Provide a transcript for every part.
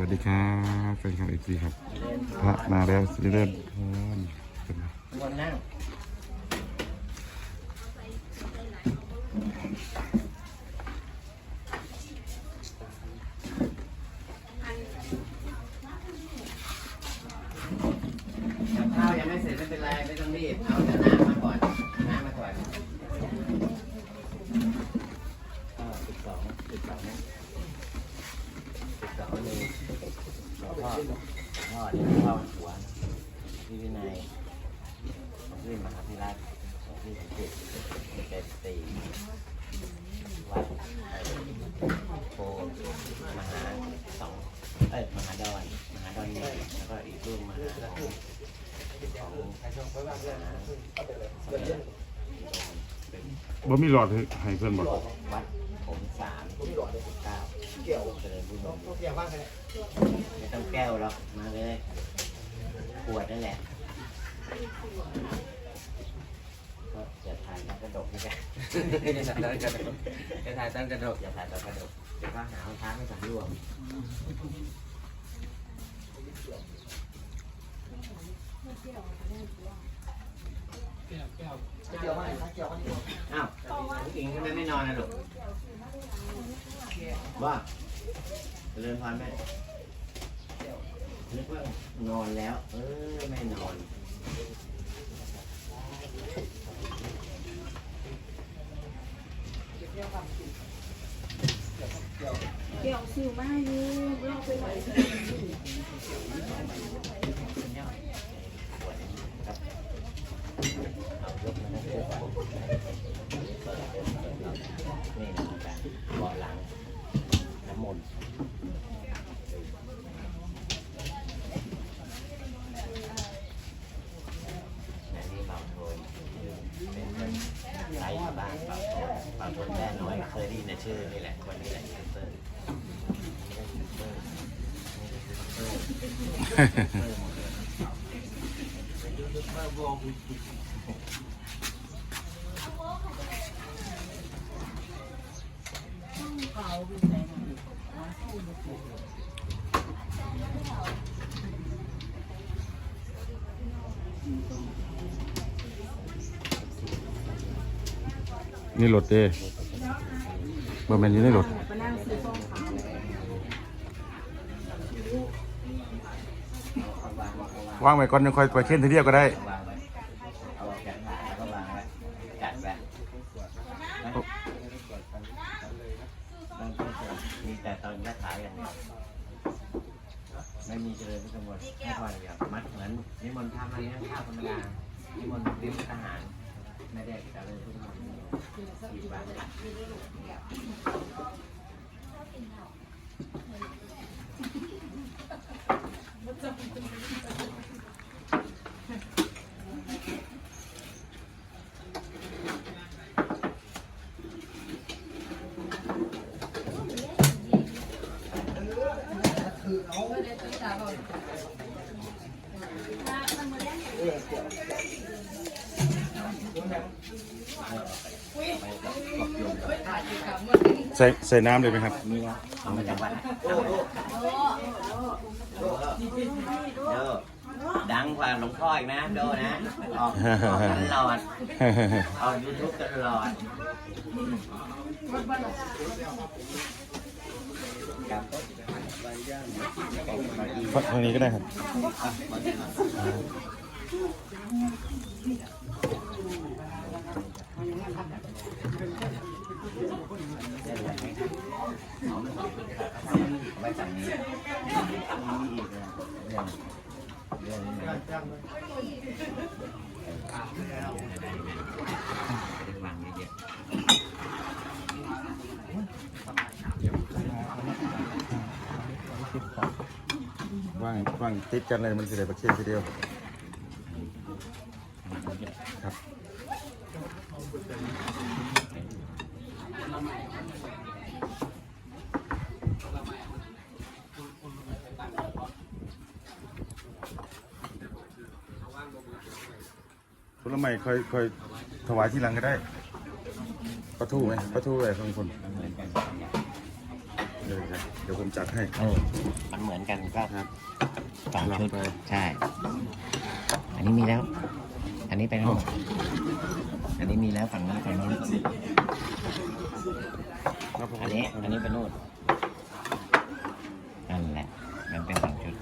วัสดีครับแฟนคลับเอฟซีครับ พระมาแล้วสิเริ่มพรวันนั่งกับข้าวยังไม่เสร็จไม่เป็นไรไม่ต้องรีบ เอาแต่น้ำมาก่อนเอาน้ำมาก่อนก็สิบสองสิบสองนะสิบสองเลยหลว งอพ่อเดี๋ยวพ่อหัวพี่วินัยที่มหาพิราชที่สังเกตเป็นตีวัดโพมหาสองเอ้ยมหาดอนมหาดอนหนึ่งแล้วก็อีกรูปมหาของของมหาสมเด็จเป็นบ่มีหลอดให้ให้เพื่อนบอกวัดผมสาม เก้าเจริญบุญไม่ต้องแก้วหรอกมาเลยขวดนั่นแหละก็อย่าถ่ายตอนกระดกนะแกจะถ่ายตอนกระดกจะถ่ายตอนกระดกอย่าถ่ายตอนกระดกเดี๋ยวก็หาว่าท้าไม่สำรวมอ้าวอิงทำไมไม่นอนนะลูกว่าเจริญ พรแม่นึกว่านอนแล้ว เออไม่นอน เกี่ยวสิวมากอยู่เราไปไหนเอายกมานั่งคู่กันนี่นะอาจารย์เบาะหลังน้ำมนต์อันนี้เบาโทนเป็นคนไทยอยู่ บ้านเบาโทนบาโทนแม่น้อยเคยได้ยินในชื่อนี่แหละคนนี้แหละยูทูบเบอร์ นี่ร์นี่ก็ยูทูบเบอร์ยูทูบอร์หมดเลยเป็นยูทูบอร์วงนี่รถเด้บ่แมนอยู่ในรถมานั่งซื้อฟองขางไว้ก่อนยังค่อยไปเค้นทีเดียวก็ได้วางไมีแต่ตอนยัดขาอย่างเดียไม่มีเจริญพุทธมนต์ไม่พออย่างเดียมัดเหมือนนิมนต์พระมาเลี้ยงข้าวธรรมดานิมนต์เลี้ยงทหาร ไม่ได้เจริญพุทธมนต์สี่บาทไปกับกบโยม ใส่ใส่น้ำเลยไหมครับนี่นะเอามาจากวัดนะเด้อดังกว่าหลวงพ่ออีกนะโดนะออกออกตลอดออกยูทูบตลอดครับทางนี้ก็ได้ครับได้เลย ไหมเอาไว้สั่งนี้มีอีกเลยเรื่องเรื่องนี้นะไม่ได้วางเยอะว่างว่างติดกันเลยมันสิได้ประเคนทีเดียว ผลไม้ค่อยค่อยถวายที่หลังก็ได้ปลาทูไหมปลาทูอะไรของคนเหมือนกันเดี๋ยวเลยครับเดี๋ยวผมจัดให้เออมันเหมือนกันก็ครับสองชุดสลับไปใช่ อันนี้มีแล้ว อันนี้ไปนู่นอันนี้มีแล้วฝั่งนี้ฝั่งนี้ครับผมอันนี้อันนี้ไปนู่นนั่นแหละมันเป็นสองชุด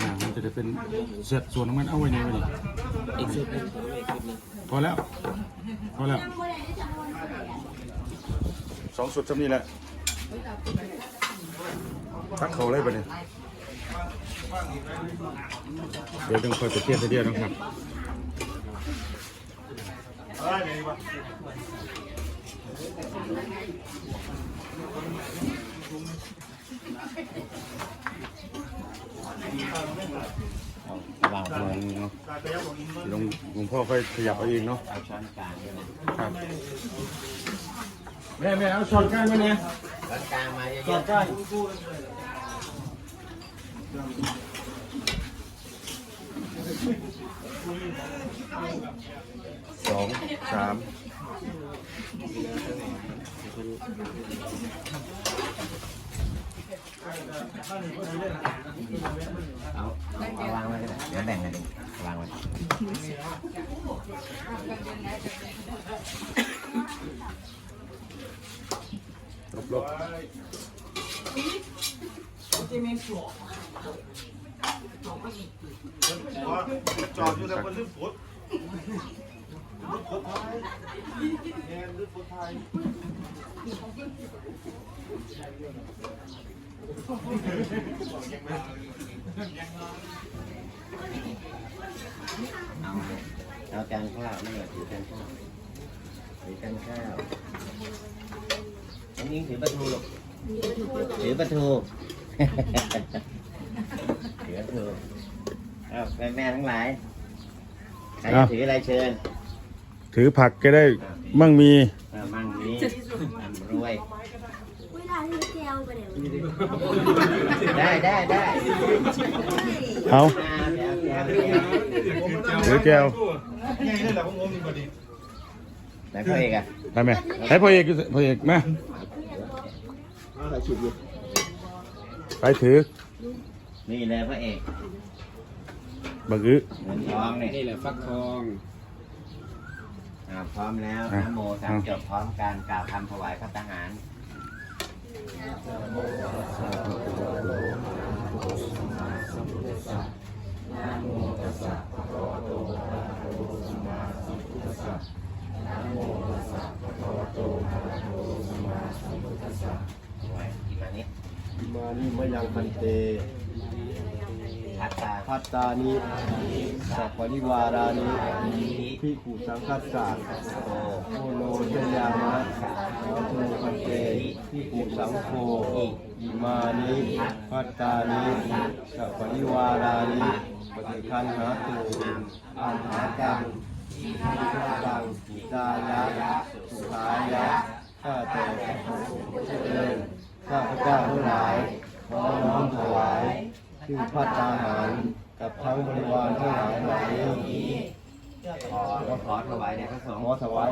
อ่ามันจะได้ เป็นเศษส่วนของมันเอาไว้ในไว้นี่อีกชุดหนึงอีกชุดหนึงพอแล้ว พอแล้วสองสุดจำนี้แหละทักเขาเลยไปเนี่ยเดี๋ยวต้องคอยไปเทียบไปเดียวนะครับ วางลงเนาะลงหลวงพ่อค่อยขยับเอาเองเนาะเอาช้อนกลางด้วยนะครับแม่แม่เอาช้อนก้านมาเนี่ยช้อนกลางมาเยช้ออะนก้านสองสามๆเอาเอาวางไว้ ก็ได้เดี๋ยวแบ่งกันเองวางไว้ลบลบจอดอยู่แต่คนลืมฟุตฟุตไทย เอาเอาจานข้าวนี่ถือจานข้าวถือจานข้าวอันนี้ถือปลาทูลูกถือปลาทูถือปลาทูเอาแม่แม่ทั้งหลายใครจะถืออะไรเชิญถือผักก็ได้มั่งมีเออมั่งนี้ร่ำรวย เวลาที่เที่ยวไปเดี๋ยวได้ได้ได้เอาอ่า แถวแถวแถวถือแก้วยังไงนี่แหละผมงงอยู่พอดีแล้วพ่อเอกอะได้ไหมให้พ่อเอกพ่อเอกมาไปถือ นี่เลยพ่อเอกบักอื้อเงินทองเนี่ยนี่แหละฟักทองอ่าพร้อมแล้วอะนะโมสามจบพร้อมการกล่าวคำถวายพระทหาร ไว้อีกมานี้มานี่มายังพันเตพัตตาพัตตานิสัพปริวารานินิพิขุสังคัสสะโตโอโนเชยามะวัตุพันเตพิขุสังโฆอิมานิพัตตานิสัพปริวารานิ ปฏิคันหาตุอันหาตังอิทัตังจายะสุขายะข้าแต่พระองค์เจริญข้าพเจ้าทั้งหลายขอน้อมถวายซึ่งพัตตาหารกับทั้งบริวารทั้งหลายเหล่านี้ขอขอถวายแด่พระสงฆ์ขอถวาย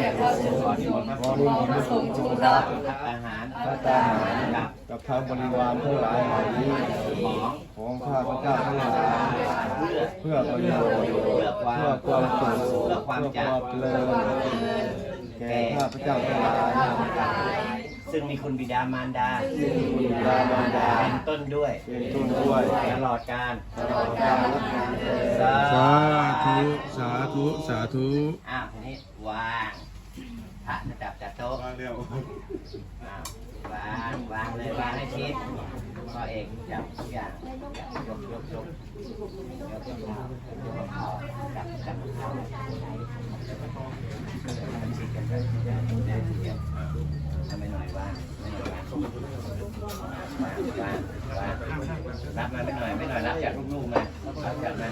แด่พระสงฆ์ขอของฆ์นิมนต์พระสงฆ์จงรับพัตตาหารพระตาหารกับทั้งบริวารทั้งหลายเหล่านี้ของ ข้าพเจ้าทั้งหลายเพื่อประโยชน์เพื่อความสุขเพื่อความเจริญแก่ข้าพเจ้าทั้งหลายซึ่งมีคุณบิดามารดาซึ่งมีบิดามารดาเป็นต้นด้วยเป็นต้นด้วยตลอดการตลอดกาลและนานเทอญสาสาธุสาธุสาธุอ้าวทีนี้วางพระจะจับจัดโต๊ะมาเร็วอ้าววางวางเลยวางให้ชิด พ่อเองจับทุกอย่างยกยกยกยกข้าวยกข้าวจับจับข้าวมันชิดกันเลยได้ทีเดียวทำไม่หน่อยวางไม่หน่อยวางวาวางวารับมาไม่หน่อยไม่หน่อยรับจากลูกๆมารับจากมา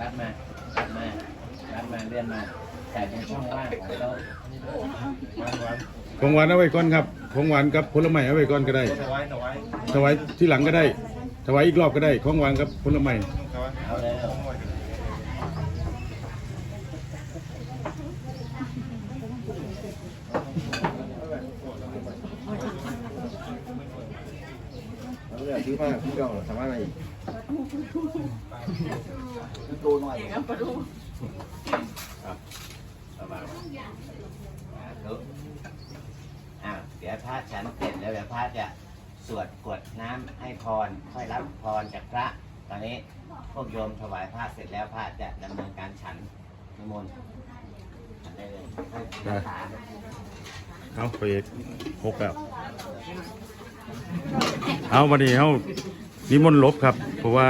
รับมารับมารับมาเลื่อนมาแต่เป็นช่องว่างของโต๊ะของหวานเอาไว้ก่อนครับของหวานกับผลไม้เอาไว้ก่อนก็ได้ ถวายที่หลังก็ได้ ถวายอีกรอบก็ได้ ของหวานกับผลไม้อาเลยเอาเราเลือกซื้อมาพี่น้องสามารถอะไรอีกประมาณครับอ่าเดี๋ยวพระฉันเสร็จแล้วเดี๋ยวพระจะ สวดกรวดน้ำให้พรค่อยรับพรจากพระ ตอนนี้พวกโยมถวายพระเสร็จแล้วพระจะดำเนินการฉันนิมนต์ฉันได้เลยค่อยรักษาเอาไปอีกหกแล้วเอาวันนี้เอานิมนต์ลบครับ เพราะว่า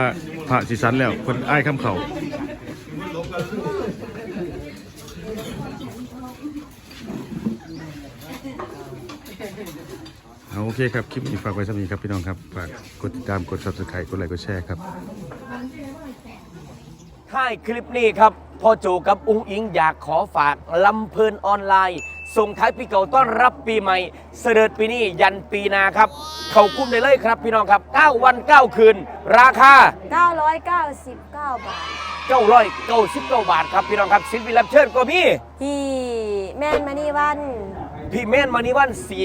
พระสิสันแล้วคนอ้ายคำเขาเอา โอเคครับ คลิปนี้ฝากไว้สักนี้ครับพี่น้องครับ ฝากกดติดตาม กด subscribe กดไลค์ กดแชร์ครับ ท้ายคลิปนี้ครับพ่อโจกับอุ้งอิงอยากขอฝากลำเพลินออนไลน์ ส่งท้ายปีเก่าต้อนรับปีใหม่ เสด็จปีนี้ยันปีหนาครับ เขาคุ้มได้เลยครับพี่น้องครับ 9 วัน 9 คืน ราคา 999 บาท 999บาทครับพี่น้องครับสินวิรับเชิญก็มีพี่แม่นมานี่วัน พี่เม่นมานิวันสี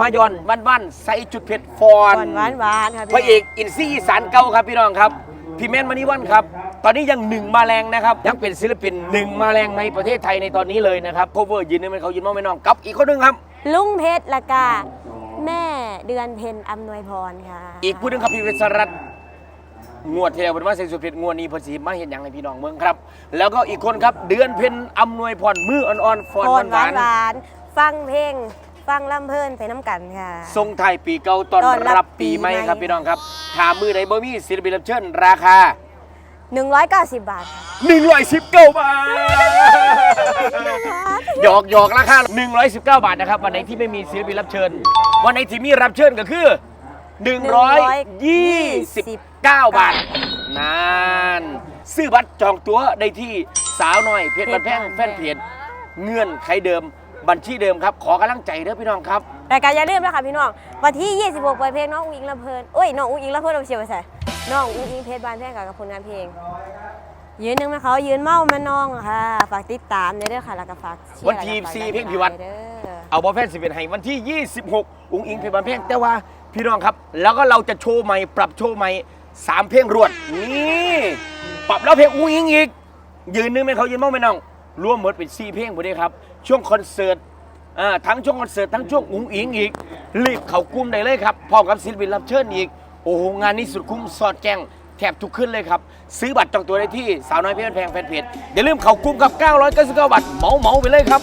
มายอนวันวันๆใส่จุดเผ็ดฟอนหวานหวานหวานๆค่ะพระเอกอินซี่อีสานเก่าครับพี่น้องครับพี่แมนมานิวันครับ ตอนนี้ยังหนึ่งมาแรงนะครับ ยังเป็นศิลปินหนึ่งมาแรงในประเทศไทยในตอนนี้เลยนะครับโคเวอร์ยืนนึงเป็นเขายืนมองไม่น้องกับอีกคนหนึงครับ ลุงเพชรละกาแม่เดือนเพ็ญอำนวยพรค่ะ อีกผู้หนึงครับพี่เวสรัตน์งวดเทวเป็นว่าเซนสุดเพชรงวดนี้เพอสีมาเห็นอย่างในพี่น้องเมืองครับ แล้วก็อีกคนครับเดือนเพ็ญอำนวยพรมืออ่อนๆฟอนพรหวาวหานนหวานๆฟังเพลง ฟังลำเพลินไปน้ำกันค่ะๆทรงไทายปีเก่าตอนต้อนรับรับปีใหม่ปีใหม่ ครับพี่น้องครับถามมือไหนบ่มีศิลปินรับเชิญราคา 190 บาทค่ะ119 บาท หยอกหยอกราคา 119 บาทนะครับ วันไหนที่ไม่มีศิลปินรับเชิญ วันไหนที่มีรับเชิญก็คือ 129 บาทนานซื้อบัตรจองตั๋วได้ที่สาวน้อยเพจบันแพงแฟนเพจเงื่อนไขเดิม บัญชีเดิมครับ ขอกำลังใจเด้อพี่น้องครับ รายการอย่าลืมนะคะพี่น้อง วันที่ 26ปล่อยเพลงน้องอุ้งอิงลำเพลินโอ้ยน้องอุ้งอิงลำเพลินเอาเชียวไปใส่น้องอุ้งอิงเพชรบานแพงกับผลงานเพลง ยืนหนึ่งมาเขายืนเมามาน้องค่ะ ฝากติดตามในเด้อค่ะแล้วก็ฝากเชียร์วันที่แล้วก็ฝากสี่เพลงพิวัตร เด้อ เอาบอลแฟนสิบเอ็ดให้วันที่ 26 อุ้งอิงเพลงบันเพลงแต่ว่าพี่น้องครับ แล้วก็เราจะโชว์ใหม่ ปรับโชว์ใหม่สามเพลงรวด นี่ปรับแล้วเพลงอุ้งอิงอีก ยืนนึงเป็นเขายืนมองไม่น้องรวมหมดเป็นสี่เพลงหมดเลยครับ ช่วงคอนเสิร์ตอ่าทั้งช่วงคอนเสิร์ตทั้งช่วงอุ้งอิงอีก รีบเขากลุ้มได้เลยครับพร้อมกับศิลปินรับเชิญอีก โอ้โหงานนี้สุดคุ้มสอดแจ้งแทบทุกขึ้นเลยครับ ซื้อบัตรจองตัวได้ที่สาวน้อยเพชรแพงแฟนเพจอย่าลืมเขากลุ้มกับ 999บาทเหมาเหมาไปเลยครับ